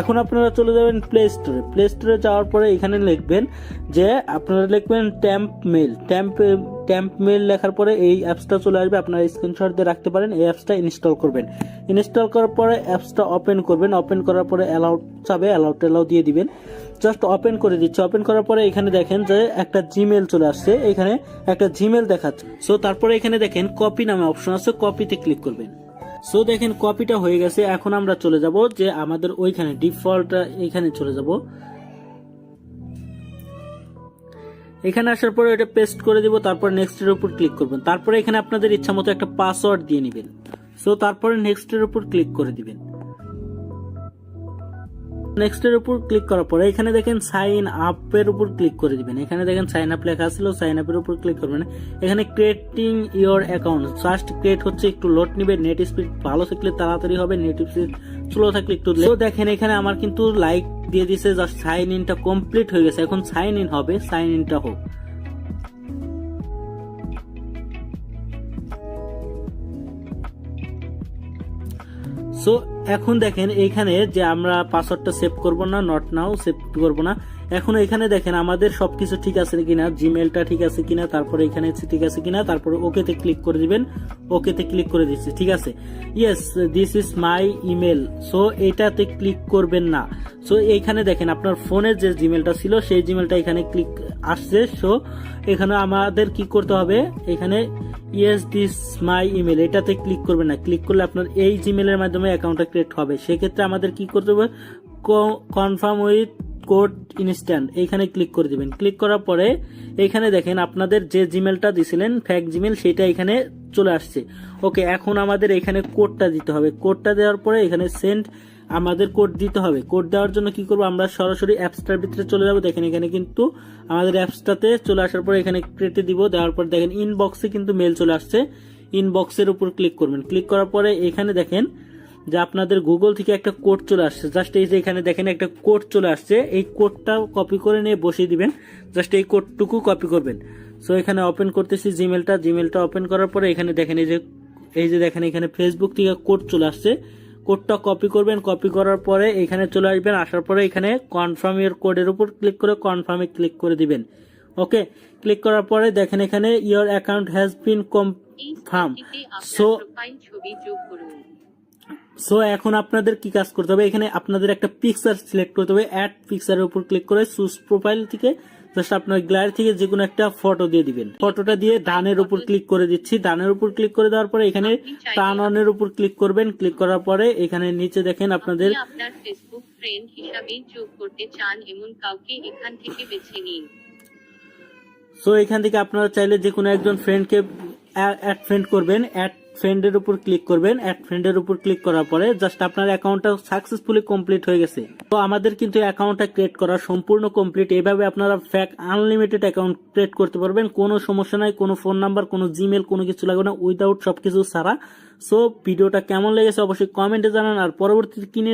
এখন আপনারা চলে যাবেন প্লে স্টোরে প্লে স্টোরে যাওয়ার পরে এখানে লিখবেন যে আপনারা লিখবেন temp mail temp temp mail লেখার পরে এই অ্যাপসটা চলে আসবে। আপনারা স্ক্রিনশট দিয়ে রাখতে পারেন। এই অ্যাপসটা ইনস্টল করবেন। ইনস্টল করার পরে অ্যাপসটা ওপেন করবেন। ওপেন করার পরে অ্যালাউড চাবে। অ্যালাউড অ্যালাউ দিয়ে দিবেন। জাস্ট ওপেন করে দিচ্ছে। ওপেন করার পরে এখানে দেখেন যে একটা জিমেল চলে আসছে। এখানে একটা জিমেল দেখাচ্ছে। সো তারপরে এখানে দেখেন কপি নামে অপশন আছে। কপিতে ক্লিক করবেন। সো দেখেন কপিটা হয়ে গেছে। এখন আমরা চলে যাব যে আমাদের ওইখানে ডিফল্ট এখানে চলে যাব। এখানে আসার পরে এটা পেস্ট করে দিব, তারপর নেক্সটের উপর ক্লিক করবেন। তারপরে এখানে আপনাদের ইচ্ছা মতো একটা পাসওয়ার্ড দিয়ে নেবেন। সো তারপরে নেক্সটের উপর ক্লিক করে দিবেন। নেক্সট এর উপর ক্লিক করার পরে এখানে দেখেন সাইন আপের উপর ক্লিক করে দিবেন। এখানে দেখেন সাইন আপ লেখা ছিল সাইন আপের উপর ক্লিক করবেন। এখানে creating your account first create হচ্ছে একটু লোড নিবে নেট স্পিড ভালো থাকলে তাড়াতাড়ি হবে নেট স্পিড স্লো থাকলে একটু তো দেখেন এখানে আমার কিন্তু লাইক দিয়ে দিছে জাস্ট সাইন ইনটা কমপ্লিট হয়ে গেছে। এখন সাইন ইন হবে সাইন ইনটা হোক। সো এখন দেখেন এইখানে যে আমরা পাসওয়ার্ডটা সেভ করব না নট নাও সেভ করব না, এখন এখানে দেখেন আমাদের সবকিছু ঠিক আছে কিনা জিমেলটা ঠিক আছে কিনা, তারপরে এখানে ঠিক আছে কিনা, তারপরে ওকেতে ক্লিক করে দিবেন ওকেতে ক্লিক করে দিচ্ছি ঠিক আছে? Yes this is my email so এটাতে ক্লিক করবেন না। সো এইখানে দেখেন আপনার ফোনের যে জিমেলটা ছিল, সেই জিমেলটা এখানে ক্লিক আসছে সো এখানে আমাদের কি করতে হবে? এখানে ইয়েস দিস মাই ইমেল এটাতে ক্লিক করবে না। ক্লিক করলে আপনার এই জিমেলের মাধ্যমে অ্যাকাউন্টটা ক্রিয়েট হবে। সেক্ষেত্রে আমাদের কি করতে হবে? কনফার্ম উইথ কোড ইনস্ট্যান্ট এইখানে ক্লিক করে দিবেন। ক্লিক করার পরে এইখানে দেখেন আপনাদের যে জিমেলটা দিছিলেন ফ্যাক জিমেল সেটা এখানে চলে আসছে। ওকে এখন আমাদের এখানে কোডটা দিতে হবে। কোডটা দেওয়ার পরে এখানে সেন্ড আমাদের কোড দিতে হবে। কোড দেওয়ার জন্য কি করব? আমরা সরাসরি অ্যাপসটার ভিতরে চলে যাব। দেখেন এখানে কিন্তু আমাদের অ্যাপসটাতে চলে আসার পরে এখানে কেটে দিব। দেওয়ার পর দেখেন ইনবক্সে কিন্তু মেল চলে আসছে। ইনবক্সের উপর ক্লিক করবেন। ক্লিক করার পরে এখানে দেখেন যে আপনাদের গুগল থেকে একটা কোড চলে আসছে। জাস্ট এই যে এখানে দেখেন একটা কোড চলে আসছে। এই কোডটা কপি করে নিয়ে বসিয়ে দিবেন। জাস্ট এই কোডটুকু কপি করবেন। সো এখানে ওপেন করতেছি জিমেলটা জিমেলটা ওপেন করার পরে এখানে দেখেন এই যে এই যে দেখেন এখানে ফেসবুক থেকে কোড চলে আসছে। কোডটা কপি করবেন কপি করার পরে এখানে চলে আসবেন আসার পরে এখানে কনফার্ম ইয়ার কোডের উপর ক্লিক করে কনফার্মে ক্লিক করে দিবেন। ওকে ক্লিক করার পরে দেখেন এখানে your account has been confirm so so এখন আপনাদের কি কাজ করতে হবে? এখানে আপনাদের একটা পিকচার সিলেক্ট করতে হবে। অ্যাড পিকচারের উপর ক্লিক করে চুজ প্রোফাইল থেকে জাস্ট আপনার গ্যালারি থেকে যে কোনো একটা ফটো দিয়ে দিবেন। ফটোটা দিয়ে ধানের উপর ক্লিক করে দিচ্ছি। ধানের উপর ক্লিক করে দেওয়ার পরে এখানে টার্ন অনের উপর ক্লিক করবেন। ক্লিক করার পরে এখানে নিচে দেখেন আপনাদের ফেসবুক ফ্রেন্ড হিসাবে যোগ করতে চান এমন কাউকে এখান থেকে বেছে নিন। সো এখান থেকে আপনারা চাইলে যে কোনো একজন ফ্রেন্ডকে অ্যাড ফ্রেন্ড করবেন। অ্যাড ফ্রেন্ডের উপর ক্লিক করবেন। এক ফ্রেন্ডের উপর ক্লিক করার পরে জাস্ট আপনার অ্যাকাউন্টটা সাকসেসফুলি কমপ্লিট হয়ে গেছে। তো আমাদের কিন্তু অ্যাকাউন্টটা ক্রিয়েট করা সম্পূর্ণ কমপ্লিট এভাবে আপনারা ফ্যাক আনলিমিটেড অ্যাকাউন্ট ক্রিয়েট করতে পারবেন। কোনো সমস্যা নাই, কোনো ফোন নাম্বার কোনো জিমেল কোনো কিছু লাগবে না। উইদাউট সব কিছু ছাড়া সো ভিডিওটা কেমন লেগেছে অবশ্যই কমেন্টে জানান। আর পরবর্তী কিনে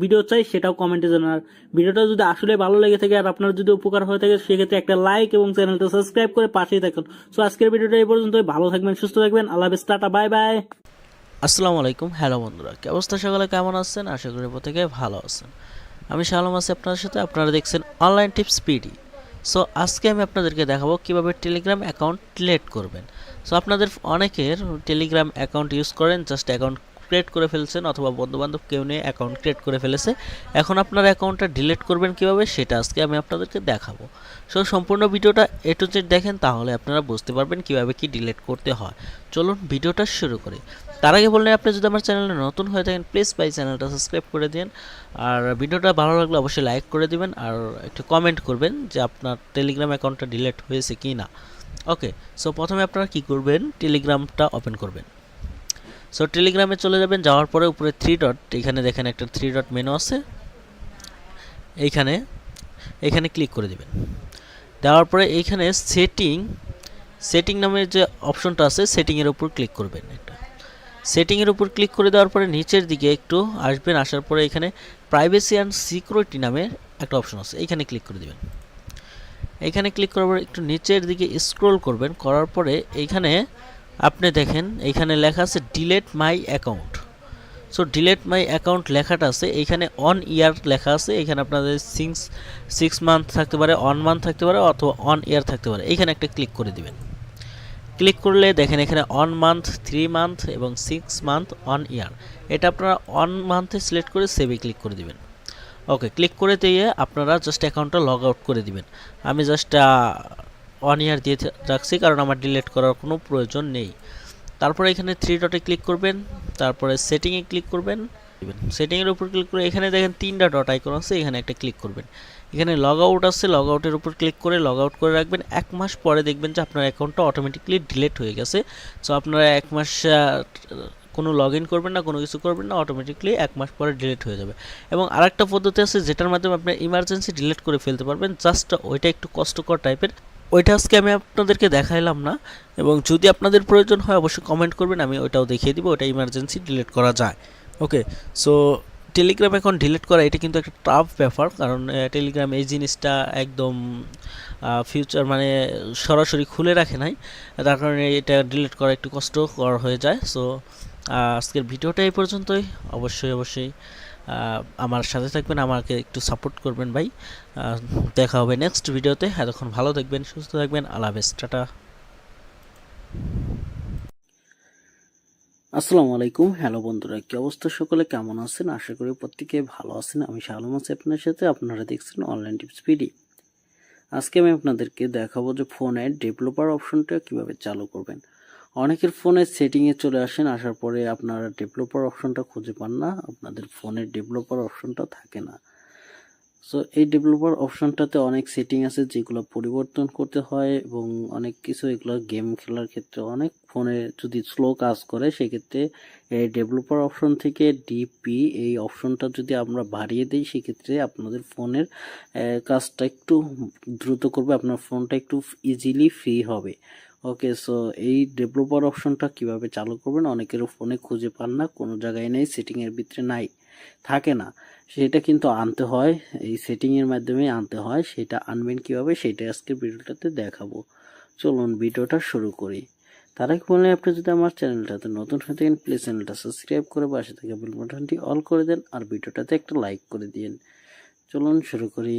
ভিডিও চাই, সেটাও কমেন্টে জানান আর ভিডিওটা যদি আসলে ভালো লেগে থাকে আর আপনার যদি উপকার হয়ে থাকে, সেক্ষেত্রে একটা লাইক এবং চ্যানেলটা সাবস্ক্রাইব করে পাশেই থাকুন। সো আজকের ভিডিওটা এই পর্যন্ত ভালো থাকবেন, সুস্থ থাকবেন। আল্লাহ টাটা বাই বাই আসসালামু আলাইকুম। হ্যালো বন্ধুরা, কি অবস্থা? সকালে কেমন আছেন? আশা করি প্রত্যেকে ভালো আছেন। আমি শালম আছি আপনাদের সাথে। আপনারা দেখছেন অনলাইন টিপস পিডি সো আজকে আমি আপনাদেরকে দেখাবো কীভাবে টেলিগ্রাম অ্যাকাউন্ট ক্রিয়েট করবেন। সো আপনাদের অনেকের টেলিগ্রাম অ্যাকাউন্ট ইউজ করেন জাস্ট অ্যাকাউন্ট ক্রিয়েট করে ফেলছেন অথবা বন্ধুবান্ধব কেউ নিয়ে অ্যাকাউন্ট ক্রিয়েট করে ফেলেছে। এখন আপনার অ্যাকাউন্টটা ডিলিট করবেন কীভাবে সেটা আজকে আমি আপনাদেরকে দেখাবো। সো সম্পূর্ণ ভিডিওটা এ টু জেড দেখেন, তাহলে আপনারা বুঝতে পারবেন কীভাবে কি ডিলিট করতে হয়। চলুন ভিডিওটা শুরু করি। তার আগে বললেন, আপনি যদি আমার চ্যানেলে নতুন হয়ে থাকেন প্লিজ বাই চ্যানেলটা সাবস্ক্রাইব করে দিন। আর ভিডিওটা ভালো লাগলে অবশ্যই লাইক করে দিবেন আর একটু কমেন্ট করবেন যে আপনার টেলিগ্রাম অ্যাকাউন্টটা ডিলিট হয়েছে কি না ওকে সো প্রথমে আপনারা কি করবেন? টেলিগ্রামটা ওপেন করবেন। সো টেলিগ্রামে চলে যাবেন, যাওয়ার পরে উপরে থ্রি ডট এখানে দেখেন একটা থ্রি ডট মেনু আছে। এইখানে, এখানে ক্লিক করে দিবেন। দেওয়ার পরে এইখানে সেটিং সেটিং নামের যে অপশনটা আছে সেটিংয়ের উপর ক্লিক করবেন এটা সেটিংয়ের উপর ক্লিক করে দেওয়ার পরে নিচের দিকে একটু আসবেন, আসার পরে এখানে প্রাইভেসি অ্যান্ড সিকিউরিটি নামের একটা অপশন আছে, এইখানে ক্লিক করে দেবেন। এইখানে ক্লিক করার পরে একটু নিচের দিকে স্ক্রোল করবেন, করার পরে এইখানে আপনি দেখেন এইখানে লেখা আছে delete my account so delete my account লেখাটা আছে এইখানে অন ইয়ার লেখা আছে, এখানে আপনাদের সিক্স সিক্স মান্থ থাকতে পারে অন মান্থ থাকতে পারে, অথবা অন ইয়ার থাকতে পারে। এইখানে একটা ক্লিক করে দিবেন। ক্লিক করলে দেখেন, এখানে অন মান্থ থ্রি মান্থ এবং সিক্স মান্থ অন ইয়ার এটা আপনারা অন মান্থে সিলেক্ট করে সেভে ক্লিক করে দিবেন। ওকে ক্লিক করে দিয়ে আপনারা জাস্ট অ্যাকাউন্টটা লগ আউট করে দিবেন। আমি জাস্ট ওয়ান ইয়ার দিয়ে রাখছি, কারণ আমার ডিলেট করার কোনো প্রয়োজন নেই। তারপরে এখানে থ্রি ডটে ক্লিক করবেন, তারপরে সেটিংয়ে ক্লিক করবেন। সেটিংয়ের উপর ক্লিক করে এখানে দেখেন তিনটা ডট আইকন আছে, এখানে একটা ক্লিক করবেন। এখানে লগ আউট আছে লগ আউটের উপর ক্লিক করে লগ আউট করে রাখবেন। এক মাস পরে দেখবেন যে আপনার অ্যাকাউন্টটা অটোমেটিকলি ডিলেট হয়ে গেছে। সো আপনারা এক মাস কোনো লগ ইন করবেন না, কোনো কিছু করবেন না অটোমেটিকলি এক মাস পরে ডিলিট হয়ে যাবে। এবং আরেকটা পদ্ধতি আছে, যেটার মাধ্যমে আপনি ইমার্জেন্সি ডিলিট করে ফেলতে পারবেন। জাস্ট ওইটা একটু কষ্টকর টাইপের ওইটা আজকে আমি আপনাদেরকে দেখাইলাম না এবং যদি আপনাদের প্রয়োজন হয় অবশ্যই কমেন্ট করবেন, আমি ওইটাও দেখিয়ে দিব, ওটা ইমার্জেন্সি ডিলিট করা যায়। ওকে সো টেলিগ্রাম এখন ডিলিট করা, এটা কিন্তু একটা টাফ ব্যাপার, কারণ টেলিগ্রাম এই জিনিসটা একদম ফিউচার মানে সরাসরি খুলে রাখে নাই। তার কারণে এটা ডিলিট করা একটু কষ্টকর হয়ে যায়। সো আজকের ভিডিওটা এই পর্যন্তই। অবশ্যই অবশ্যই আমার সাথে থাকবেন, আমাকে একটু সাপোর্ট করবেন ভাই। দেখা হবে নেক্সট ভিডিওতে এতক্ষণ ভালো থাকবেন, সুস্থ থাকবেন। আল্লাহ টাটা। আসসালামু আলাইকুম। হ্যালো বন্ধুরা, কি অবস্থা? সকলে কেমন আছেন? আশা করি প্রত্যেকে ভালো আছেন। আমি শালম আছি আপনার সাথে। আপনারা দেখছেন অনলাইন টিপস পিডি আজকে আমি আপনাদেরকে দেখাবো যে ফোনের ডেভেলপার অপশনটা কীভাবে চালু করবেন। অনেকের ফোনের সেটিংয়ে চলে আসেন, আসার পরে আপনারা ডেভেলপার অপশনটা খুঁজে পান না, আপনাদের ফোনের ডেভেলপার অপশনটা থাকে না। সো এই ডেভেলপার অপশনটাতে অনেক সেটিং আছে যেগুলো পরিবর্তন করতে হয় এবং অনেক কিছু এগুলো গেম খেলার ক্ষেত্রে অনেক ফোনে যদি স্লো কাজ করে, সেক্ষেত্রে এই ডেভেলপার অপশন থেকে ডিপি এই অপশনটা যদি আমরা বাড়িয়ে দিই, সেক্ষেত্রে আপনাদের ফোনের কাজটা একটু দ্রুত করবে, আপনার ফোনটা একটু ইজিলি ফ্রি হবে। ওকে সো এই ডেভেলপার অপশনটা কীভাবে চালু করবেন? অনেকের ফোনে খুঁজে পান না, কোনো জায়গায় নেই সেটিংয়ের ভিতরে নাই, থাকে না। সেটা কিন্তু আনতে হয়, এই সেটিংয়ের মাধ্যমে আনতে হয়, সেটা আনবেন কীভাবে সেটা আজকে ভিডিওটাতে দেখাবো। চলুন ভিডিওটা শুরু করি। তার আগে বলে আপনি যদি আমার চ্যানেলটাতে নতুন হয়ে থাকেন প্লিজ চ্যানেলটা সাবস্ক্রাইব করে পাশে থেকে বেল বাটনটি অল করে দেন আর ভিডিওটাতে একটা লাইক করে দিন চলুন শুরু করি।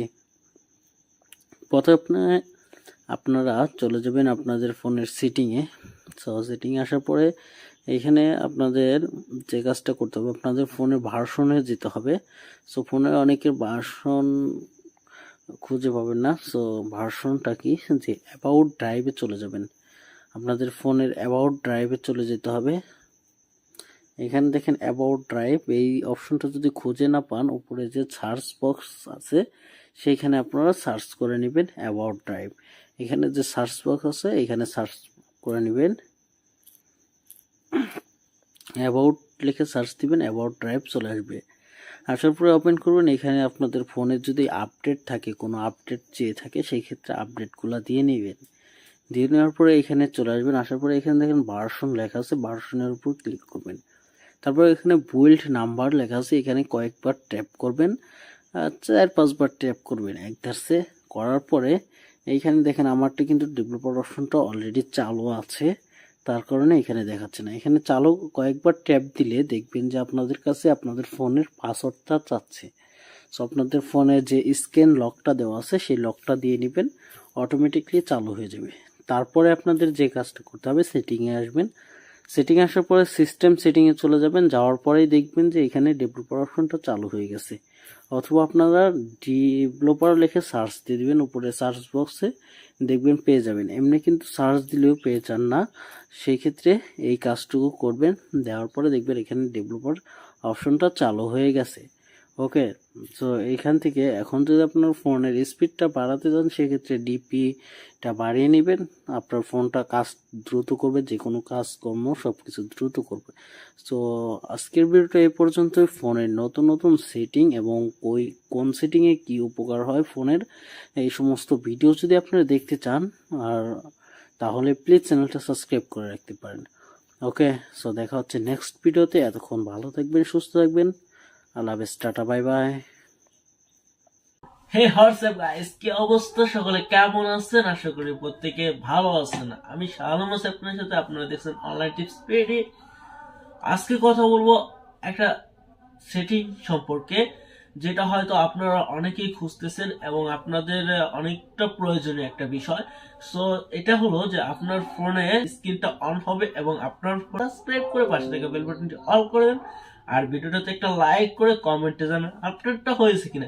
প্রথমে আপনারা চলে যাবেন আপনাদের ফোনের সেটিংয়ে সো সেটিংয়ে আসার পরে এইখানে আপনাদের যে কাজটা করতে হবে, আপনাদের ফোনের ভার্সনে যেতে হবে। সো ফোনে অনেকের ভার্সন খুঁজে পাবেন না। সো ভার্সনটা কি? যে অ্যাবাউট ড্রাইভে চলে যাবেন। আপনাদের ফোনের অ্যাবাউট ড্রাইভে চলে যেতে হবে। এখানে দেখেন অ্যাবাউট ড্রাইভ এই অপশনটা যদি খুঁজে না পান, উপরে যে সার্চ বক্স আছে সেইখানে আপনারা সার্চ করে নেবেন অ্যাবাউট ড্রাইভ এখানে যে সার্চ বক্স আছে, এখানে সার্চ করে নেবেন। অ্যাবাউট লিখে সার্চ দিবেন অ্যাবাউট ড্রাইভ চলে আসবে। আসার পরে ওপেন করবেন, এখানে আপনাদের ফোনের যদি আপডেট থাকে, কোনো আপডেট চেয়ে থাকে, সেই ক্ষেত্রে আপডেটগুলো দিয়ে নেবেন। দিয়ে নেওয়ার পরে এখানে চলে আসবেন। আসার পরে এখানে দেখেন ভার্সন লেখা আছে ভার্সনের উপর ক্লিক করবেন। তারপর এখানে বুইল্ড নাম্বার লেখা আছে, এখানে কয়েকবার ট্যাপ করবেন চার পাঁচবার ট্যাপ করবেন। এক ধারসে করার পরে এইখানে দেখেন আমারটা কিন্তু ডেভেলপার অপশনটা অলরেডি চালু আছে, তার কারণে এখানে দেখাচ্ছে না। এখানে চালু কয়েকবার ট্যাপ দিলে দেখবেন যে আপনাদের কাছে আপনাদের ফোনের পাসওয়ার্ডটা চাচ্ছে। সো আপনাদের ফোনে যে স্ক্যান লকটা দেওয়া আছে, সেই লকটা দিয়ে নেবেন অটোমেটিকলি চালু হয়ে যাবে। তারপরে আপনাদের যে কাজটা করতে হবে সেটিংয়ে আসবেন। সেটিং আসার পরে সিস্টেম সেটিংয়ে চলে যাবেন, যাওয়ার পরেই দেখবেন যে এখানে ডেভেলপার অপশনটা চালু হয়ে গেছে। অথবা আপনারা ডেভেলপার লিখে সার্চ দিয়ে দিবেন, উপরে সার্চ বক্সে দেখবেন পেয়ে যাবেন। এমনি কিন্তু সার্চ দিলেও পেয়ে যান না। সেই ক্ষেত্রে এই কাজটুকু করবেন, দেওয়ার পরে দেখবেন এখানে ডেভেলপার অপশনটা চালু হয়ে গেছে। ওকে সো এইখান থেকে এখন যদি আপনার ফোনের স্পিডটা বাড়াতে চান, সেক্ষেত্রে ডিপিটা বাড়িয়ে নেবেন। আপনার ফোনটা কাজ দ্রুত করবে যে কোনো কাজকর্ম সব কিছু দ্রুত করবে। সো আজকের ভিডিওটা এই পর্যন্তই। ফোনের নতুন নতুন সেটিং এবং ওই কোন সেটিংয়ে কি উপকার হয় ফোনের, এই সমস্ত ভিডিও যদি আপনারা দেখতে চান, আর তাহলে প্লিজ চ্যানেলটা সাবস্ক্রাইব করে রাখতে পারেন। ওকে সো দেখা হচ্ছে নেক্সট ভিডিওতে এতক্ষণ ভালো থাকবেন, সুস্থ থাকবেন। আল্লাহ হাফেজ, tata, bye bye. Hey WhatsApp guys কি অবস্থা? সকলে কেমন আছেন? আশা করি প্রত্যেকে ভালো আছেন। আমি শালম আছি আপনার সাথে। আপনারা দেখছেন অনলাইন টিপস পেডি আজকে কথা বলব একটা সেটিং সম্পর্কে, যেটা হয়তো আপনারা অনেকেই খুঁজতেছেন এবং আপনাদের অনেকটা প্রয়োজনীয় একটা বিষয়। সো এটা হলো যে আপনার ফোনে স্ক্রিনটা অন হবে এবং আপনার সাবস্ক্রাইব করে পাশে থেকে বেল বাটনটি অল করে দেন। আর ভিডিওটাতে একটা লাইক করে কমেন্টে জানান আপডেটটা হয়েছে কিনা।